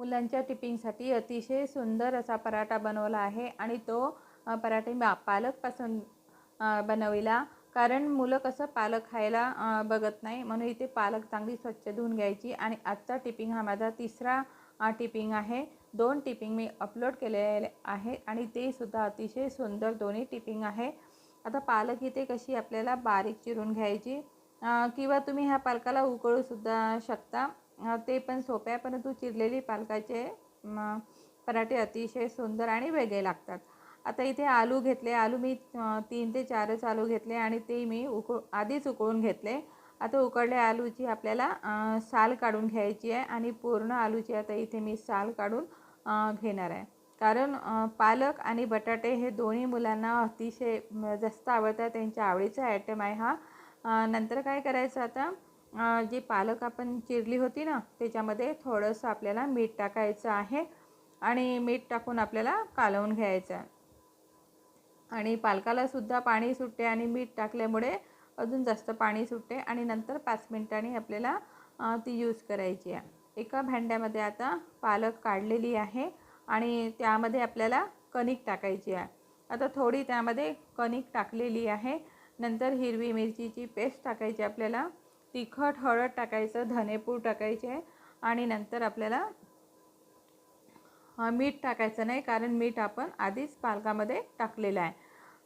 मुलांच्या टिफिनसाठी अतिशय सुंदर असा पराठा बनवला आहे आणि तो पराठे मी पालकपासून बनविला. कारण मुलं कसं पालक खायला बघत नाही म्हणून इथे पालक चांगली स्वच्छ धुवून घ्यायची. आणि आजचा टिपिंग हा माझा तिसरा टिपिंग आहे. दोन टिपिंग मी अपलोड केलेले आहे आणि ते सुद्धा अतिशय सुंदर दोन्ही टिपिंग आहे. आता पालक इथे कशी आपल्याला बारीक चिरून घ्यायची? किंवा तुम्ही ह्या पालकाला उकळूसुद्धा शकता. ते पण सोपे आहे परंतु चिरलेली पालकाचे पराठे अतिशय सुंदर आणि वेगळे लागतात. आता इथे आलू घेतले आलू मी तीन ते चारच आलू घेतले आणि ते मी उकळ आधीच उकळून घेतले. आता उकळल्या आलूची आपल्याला साल काढून घ्यायची आहे आणि पूर्ण आलूची आता इथे मी साल काढून घेणार आहे. कारण पालक आणि बटाटे हे दोन्ही मुलांना अतिशय जास्त आवडतात त्यांच्या आवडीचा आयटम आहे हा. नंतर काय करायचं आता? जी पालक आपण चिरली होती ना त्याच्यामध्ये थोडंसं आपल्याला मीठ टाकायचं आहे आणि मीठ टाकून आपल्याला कालवून घ्यायचं आहे. आणि पालकालासुद्धा पाणी सुटते आणि मीठ टाकल्यामुळे अजून जास्त पाणी सुटते आणि नंतर पाच मिनिटांनी आपल्याला ती यूज करायची आहे. एका भांड्यामध्ये आता पालक काढलेली आहे आणि त्यामध्ये आपल्याला कणिक टाकायची आहे. आता थोडी त्यामध्ये कणिक टाकलेली आहे. नंतर हिरवी मिरचीची पेस्ट टाकायची आपल्याला. तिखट हळद टाकायचं धनेपूड टाकायचे आणि नंतर आपल्याला मीठ टाकायचं नाही कारण मीठ आपण आधीच पालकामध्ये टाकलेलं आहे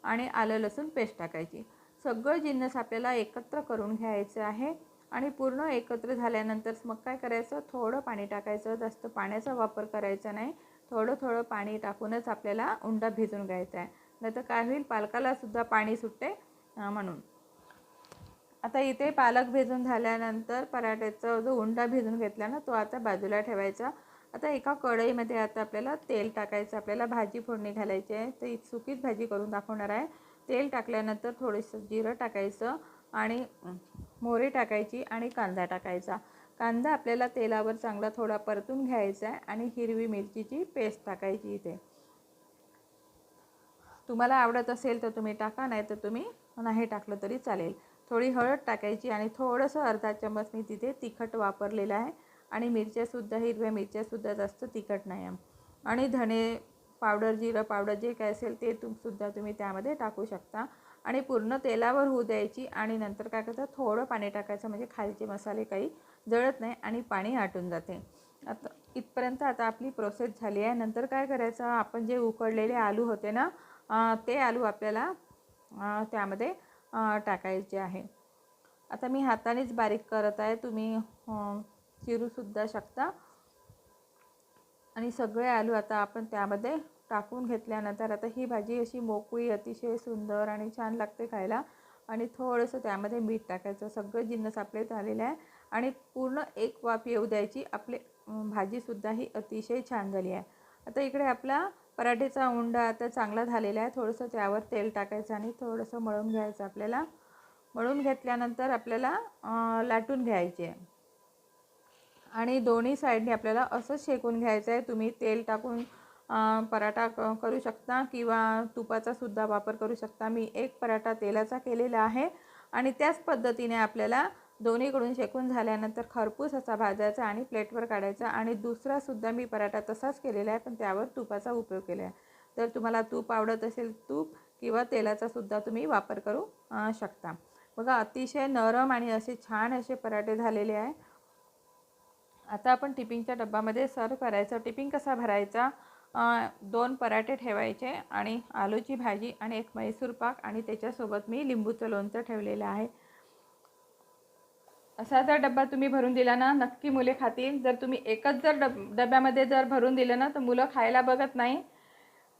आणि आलं लसूण पेस्ट टाकायची. सगळं जिन्नस आपल्याला एकत्र करून घ्यायचं आहे आणि पूर्ण एकत्र झाल्यानंतर मग काय करायचं? थोडं पाणी टाकायचं जास्त पाण्याचा वापर करायचा नाही. थोडं थोडं पाणी टाकूनच आपल्याला उंडा भिजून घ्यायचा आहे. नाहीतर काय होईल? पालकालासुद्धा पाणी सुटते म्हणून. आता इथे पालक भिजून झाल्यानंतर पराठ्याचा जो उंडा भिजून घेतला ना तो आता बाजूला ठेवायचा. आता एका कढईमध्ये आता आपल्याला तेल टाकायचं आपल्याला भाजी फोडणी घालायची आहे. तर सुकीच भाजी करून दाखवणार आहे. तेल टाकल्यानंतर थोडंसं जिरं टाकायचं आणि मोहरी टाकायची आणि कांदा टाकायचा. कांदा आपल्याला तेलावर चांगला थोडा परतून घ्यायचा आहे आणि हिरवी मिरचीची पेस्ट टाकायची इथे. तुम्हाला आवडत असेल तर तुम्ही टाका नाही तर तुम्ही नाही टाकलं तरी चालेल. थोडी हळद टाकायची आणि थोडंसं अर्धा चम्मच मी तिथे तिखट वापरलेलं आहे. आणि मिरच्यासुद्धा हिरव्या मिरच्यासुद्धा जास्त तिखट नाही आहे. आणि धणे पावडर जिरं पावडर जे काय असेल ते तुमसुद्धा तुम्ही त्यामध्ये टाकू शकता. आणि पूर्ण तेलावर होऊ द्यायची आणि नंतर काय करायचं थोडं पाणी टाकायचं म्हणजे खालचे मसाले काही जळत नाही आणि पाणी आटून जाते. आता इथपर्यंत आता आपली प्रोसेस झाली आहे. नंतर काय करायचं आपण जे उकडलेले आलू होते ना ते आलू आपल्याला त्यामध्ये टाकायचे आहे. आता मी हातानेच बारीक करत आहे. तुम्ही चिरूसुद्धा शकता. आणि सगळे आलू आता आपण त्यामध्ये टाकून घेतल्यानंतर आता ही भाजी अशी मोकळी अतिशय सुंदर आणि छान लागते खायला. आणि थोडंसं त्यामध्ये मीठ टाकायचं. सगळं जिन्नस आपले झालेलं आहे. आणि पूर्ण एक वाफ येऊ द्यायची. आपले भाजीसुद्धा ही अतिशय छान झाली आहे. आता इकडे आपला पराठेचा उंडा आता चांगला झालेला आहे. थोडंसं त्यावर तेल टाकायचं आणि थोडंसं मळून घ्यायचं आपल्याला. मळून घेतल्यानंतर आपल्याला लाटून घ्यायचे. आणि दोन्ही साईडने आपल्याला असंच शेकून घ्यायचं आहे. तुम्ही तेल टाकून पराठा क करू शकता किंवा तुपाचा सुद्धा वापर करू शकता. मी एक पराठा तेलाचा केलेला आहे. आणि त्याच पद्धतीने आपल्याला दोन्हीकडून शेकून झाल्यानंतर खरपूस असा भाजायचा आणि प्लेटवर काढायचा आणि दुसरासुद्धा मी पराठा तसाच केलेला आहे पण त्यावर तुपाचा उपयोग केला आहे तर तुम्हाला तूप आवडत असेल तूप किंवा तेलाचा सुद्धा तुम्ही वापर करू शकता. बघा अतिशय नरम आणि असे छान असे पराठे झालेले आहे. आता आपण टिपिंगच्या डब्बामध्ये सर्व करायचं. टिपिंग कसा भरायचा? दोन पराठे ठेवायचे आणि आलूची भाजी आणि एक मैसूर पाक आणि त्याच्यासोबत मी लिंबूचं लोणचं ठेवलेलं आहे. असा जर डब्बा तुम्ही भरून दिला ना नक्की मुले खातील. जर तुम्ही एकच जर डब डब्यामध्ये जर भरून दिलं ना तर मुलं खायला बघत नाही.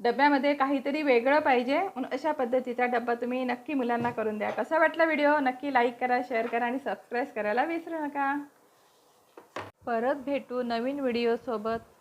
डब्यामध्ये काहीतरी वेगळं पाहिजे. म्हणून अशा पद्धतीचा डब्बा तुम्ही नक्की मुलांना करून द्या. कसा वाटला व्हिडिओ? नक्की लाईक करा शेअर करा आणि सबस्क्राईब करायला विसरू नका. परत भेटू नवीन व्हिडिओसोबत.